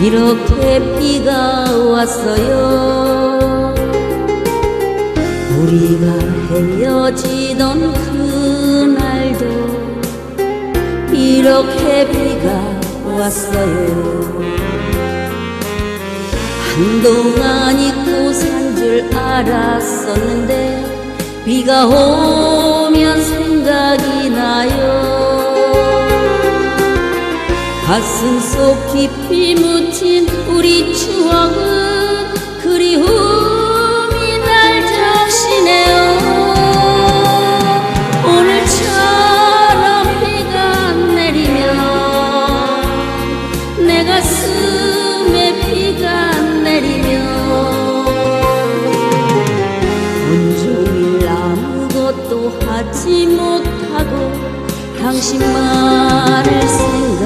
이렇게 비가 왔어요. 우리가 헤어지던 그날도 이렇게 비가 왔어요. 한동안 잊고 산 줄 알았었는데 비가 오 가슴 속 깊이 묻힌 우리 추억은 그리움이 날 적시네요. 오늘처럼 비가 내리면 내 가슴에 비가 내리면 온종일 아무것도 하지 못하고 당신만을 생각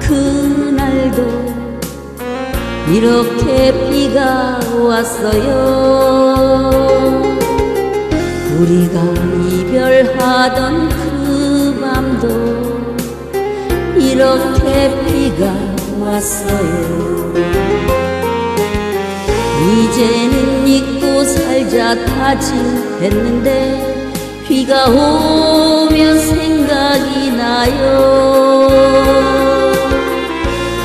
그날도 이렇게 비가 왔어요. 우리가 이별하던 그 밤도 이렇게 비가 왔어요. 이제는 잊고 살자 다짐했는데 비가 오면 생각이 나요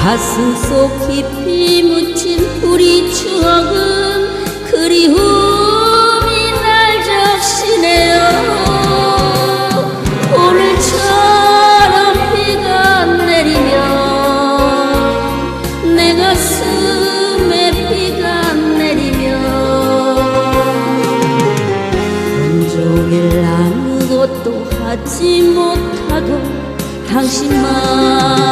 가슴 속 깊이 묻힌 우리 추억은 그리움이 날 적시네요. 오늘처럼 비가 내리면 내 가슴에 비가 내리면 온종일 아무것도 하지 못하고 당신만